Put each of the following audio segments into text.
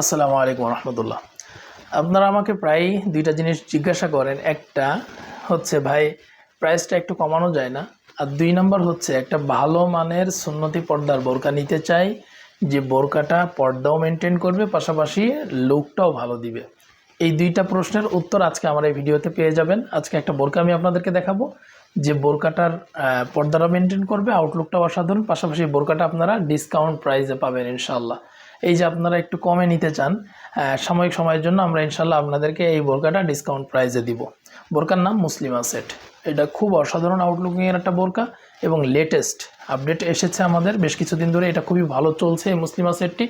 আসসালামু আলাইকুম রহমতুল্লাহ আপনারা আমাকে প্রায় দুইটা জিনিস জিজ্ঞাসা করেন। একটা হচ্ছে, ভাই প্রাইসটা একটু কমানো যায় না? আর দুই নম্বর হচ্ছে, একটা ভালো মানের সুন্নতি পর্দার বোরকা নিতে চাই, যে বোরকাটা পর্দাও মেনটেন করবে, পাশাপাশি লুকটাও ভালো দিবে। এই দুইটা প্রশ্নের উত্তর আজকে আমার এই ভিডিওতে পেয়ে যাবেন। আজকে একটা বোরকা আমি আপনাদেরকে দেখাবো। যে বোরকাটার পর্দাটা মেনটেন করবে আউটলুকটাও অসাধারণ। পাশাপাশি বোরকাটা আপনারা ডিসকাউন্ট প্রাইসে পাবেন ইনশাল্লাহ এই যে আপনারা একটু কমে নিতে চান সাময়িক সময়ের জন্য আমরা ইনশাল্লাহ আপনাদেরকে এই বোরকাটা ডিসকাউন্ট প্রাইসে দিব। বোরকার নাম মুসলিমা সেট এটা খুব অসাধারণ আউটলুকিংয়ের একটা বোরকা এবং লেটেস্ট আপডেট এসেছে আমাদের। বেশ কিছুদিন ধরে এটা খুবই ভালো চলছে এই মুসলিমা সেটটি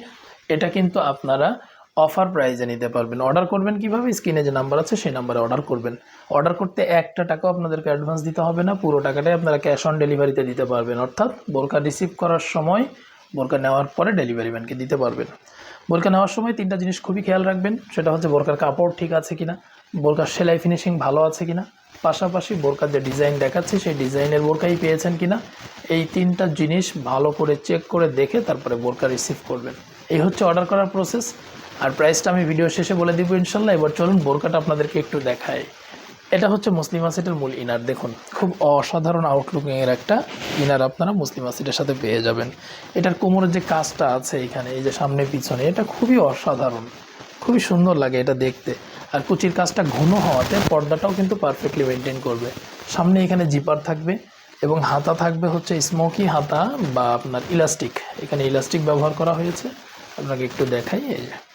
এটা কিন্তু আপনারা অফার প্রাইজে নিতে পারবেন। অর্ডার করবেন কীভাবে? স্ক্রিনে যে নাম্বার আছে, সেই নাম্বারে অর্ডার করবেন। অর্ডার করতে একটা টাকাও আপনাদেরকে অ্যাডভান্স দিতে হবে না। পুরো টাকাটাই আপনারা ক্যাশ অন ডেলিভারিতে দিতে পারবেন। অর্থাৎ বোরকা রিসিভ করার সময় বোরকা নেওয়ার পরে ডেলিভারি ম্যানকে দিতে পারবেন। বোরকা নেওয়ার সময় তিনটা জিনিস খুবই খেয়াল রাখবেন। সেটা হচ্ছে বোরকার কাপড় ঠিক আছে কিনা, বোরকার সেলাই ফিনিশিং ভালো আছে কিনা, পাশাপাশি বোরকার যে ডিজাইন দেখাচ্ছে, সেই ডিজাইনের বোরকাই পেয়েছেন কিনা, এই তিনটা জিনিস ভালো করে চেক করে দেখে তারপরে বোরকা রিসিভ করবেন। এই হচ্ছে অর্ডার করার প্রসেস আর প্রাইসটা আমি ভিডিও শেষে বলে দিব ইনশাল্লাহ। এবার চলুন বোরকাটা আপনাদেরকে একটু দেখাই। এটা হচ্ছে মুসলিম সেটের মূল ইনার দেখুন। খুব অসাধারণ আউটলুকিংয়ের একটা ইনার আপনারা মুসলিম সেটের সাথে পেয়ে যাবেন। এটার কোমরের যে কাজটা আছে এখানে, এই যে সামনে পিছনে, এটা খুবই অসাধারণ। খুবই সুন্দর লাগে এটা দেখতে। আর কুচির কাজটা ঘন হওয়াতে পর্দাটাও কিন্তু পারফেক্টলি মেনটেন করবে। সামনে এখানে জিপার থাকবে এবং হাতা থাকবে হচ্ছে স্মোকি হাতা বা আপনার ইলাস্টিক এখানে ইলাস্টিক ব্যবহার করা হয়েছে। আপনাকে একটু দেখাই, এই যে।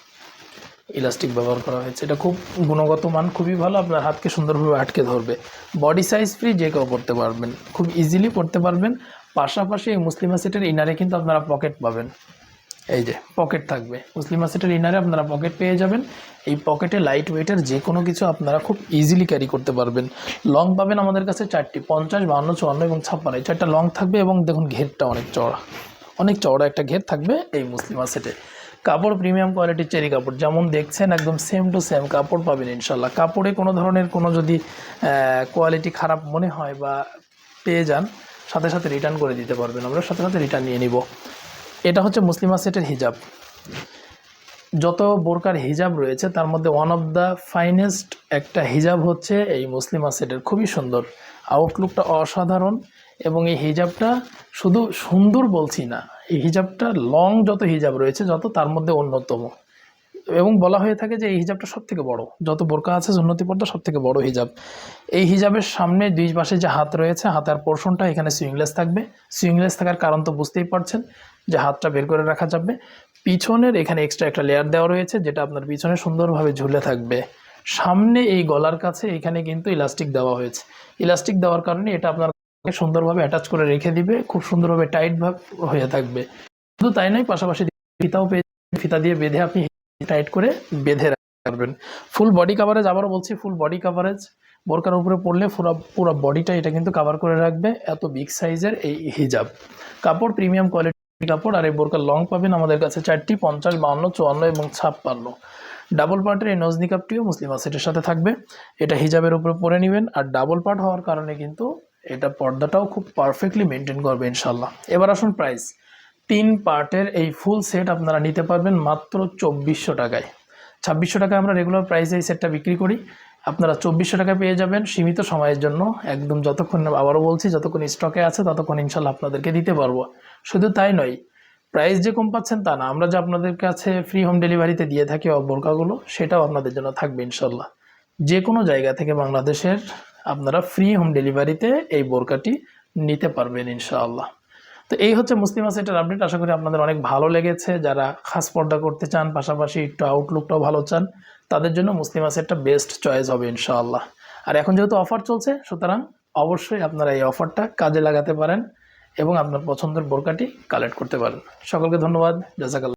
ইলাস্টিক ব্যবহার করা হয়েছে। এটা খুব গুণগত মান খুবই ভালো, আপনার হাতকে সুন্দরভাবে আটকে ধরবে। বডি সাইজ ফ্রি যে কেউ পড়তে পারবেন। খুব ইজিলি পড়তে পারবেন। পাশাপাশি এই মুসলিমা সেটের ইনারে কিন্তু আপনারা পকেট পাবেন। এই যে পকেট থাকবে। মুসলিমা সেটের ইনারে আপনারা পকেট পেয়ে যাবেন। এই পকেটে লাইট ওয়েটের যে কোনো কিছু আপনারা খুব ইজিলি ক্যারি করতে পারবেন। লং পাবেন আমাদের কাছে চারটি, পঞ্চাশ, বাহান্ন, চুয়ান্ন এবং ছাপ্পান্ন। এই চারটা লং থাকবে এবং দেখুন ঘেরটা অনেক চড়া অনেক চওড়া একটা ঘের থাকবে এই মুসলিমা সেটে কাপড় প্রিমিয়াম কোয়ালিটির চেরি কাপড়, যেমন দেখছেন একদম সেম টু সেম কাপড় পাবেন ইনশাল্লাহ। কাপড়ে কোনো ধরনের কোনো যদি কোয়ালিটি খারাপ মনে হয় বা পেয়ে যান, সাথে সাথে রিটার্ন করে দিতে পারবেন আমরা, সাথে সাথে রিটার্ন নিয়ে নিব। এটা হচ্ছে মুসলিমা সেটের হিজাব। যত বোরকার হিজাব রয়েছে, তার মধ্যে ওয়ান অফ দ্য ফাইনেস্ট একটা হিজাব হচ্ছে এই মুসলিমা সেটের। খুবই সুন্দর। আউটলুকটা অসাধারণ এবং এই হিজাবটা শুধু সুন্দর বলছি না এই হিজাবটা লং যত হিজাব রয়েছে, যত তার মধ্যে অন্যতম। এবং বলা হয়ে থাকে যে এই হিজাবটা সব থেকে বড়। যত বোরকা আছে, সুন্নতি পর্দা সব থেকে বড় হিজাব। এই হিজাবের সামনে দুই পাশে যে হাত রয়েছে, হাতের পোর্শনটা এখানে সুইংলেস থাকবে। সুইংলেস থাকার কারণ তো বুঝতেই পারছেন যে হাতটা বের করে রাখা যাবে। পিছনের এখানে এক্সট্রা একটা লেয়ার দেওয়া রয়েছে, যেটা আপনার পিছনে সুন্দরভাবে ঝুলে থাকবে। সামনে এই গলার কাছে এখানে কিন্তু ইলাস্টিক দেওয়া হয়েছে। ইলাস্টিক দেওয়ার কারণে এটা আপনার সুন্দরভাবে অ্যাটাচ করে রেখে দিবে, খুব সুন্দরভাবে টাইট ভাব হয়ে থাকবে। শুধু তাই নয়, পাশাপাশি ফিতাও পেয়ে ফিতা দিয়ে বেঁধে আপনি টাইট করে বেঁধে রাখবেন। ফুল বডি কাভারেজ আবারও বলছি ফুল বডি কাভারেজ বোরকার উপরে পড়লে পুরো পুরো বডিটা এটা কিন্তু কাভার করে রাখবে। এত বিগ সাইজের এই হিজাব কাপড় প্রিমিয়াম কোয়ালিটি কাপড়, আর এই বোরকার লং পাবেন আমাদের কাছে চারটি, পঞ্চাশ, বাউন্ন, চুয়ান্ন এবং ছাপ্পান্ন। ডাবল পার্টের এই নজনি কাপটিও মুসলিম সেটের সাথে থাকবে। এটা হিজাবের উপরে পরে নেবেন। আর ডাবল পার্ট হওয়ার কারণে কিন্তু এটা পর্দাটাও খুব পারফেক্টলি মেনটেন করবে ইনশাল্লাহ এবার আসুন প্রাইস তিন পার্টের এই ফুল সেট আপনারা নিতে পারবেন মাত্র চব্বিশশো টাকায়। ছাব্বিশশো টাকায় আমরা রেগুলার প্রাইসে এই সেটটা বিক্রি করি। আপনারা চব্বিশশো টাকা পেয়ে যাবেন সীমিত সময়ের জন্য। একদম যতক্ষণ আবারও বলছি, যতক্ষণ স্টকে আছে, ততক্ষণ ইনশাল্লাহ আপনাদেরকে দিতে পারব। শুধু তাই নয় প্রাইস যে কম পাচ্ছেন তা না, আমরা যে আপনাদের কাছে ফ্রি হোম ডেলিভারিতে দিয়ে থাকি বোরকাগুলো সেটাও আপনাদের জন্য থাকবে ইনশাল্লাহ যে কোনো জায়গা থেকে বাংলাদেশের আপনারা ফ্রি হোম ডেলিভারিতে এই বোরকাটি নিতে পারবেন, ইনশাআল্লাহ। তো এই হচ্ছে মুসলিমা সেটের আপডেট আশা করি আপনাদের অনেক ভালো লেগেছে। যারা খাস পর্দা করতে চান, পাশাপাশি একটু আউটলুকটাও ভালো চান, তাদের জন্য মুসলিমা সেটটা বেস্ট চয়েস হবে, ইনশাআল্লাহ। আর এখন যেহেতু অফার চলছে, সুতরাং অবশ্যই আপনারা এই অফারটা কাজে লাগাতে পারেন এবং আপনার পছন্দের বোরকাটি কালেক্ট করতে পারেন। সকলকে ধন্যবাদ। জাজাকাল্লাহ।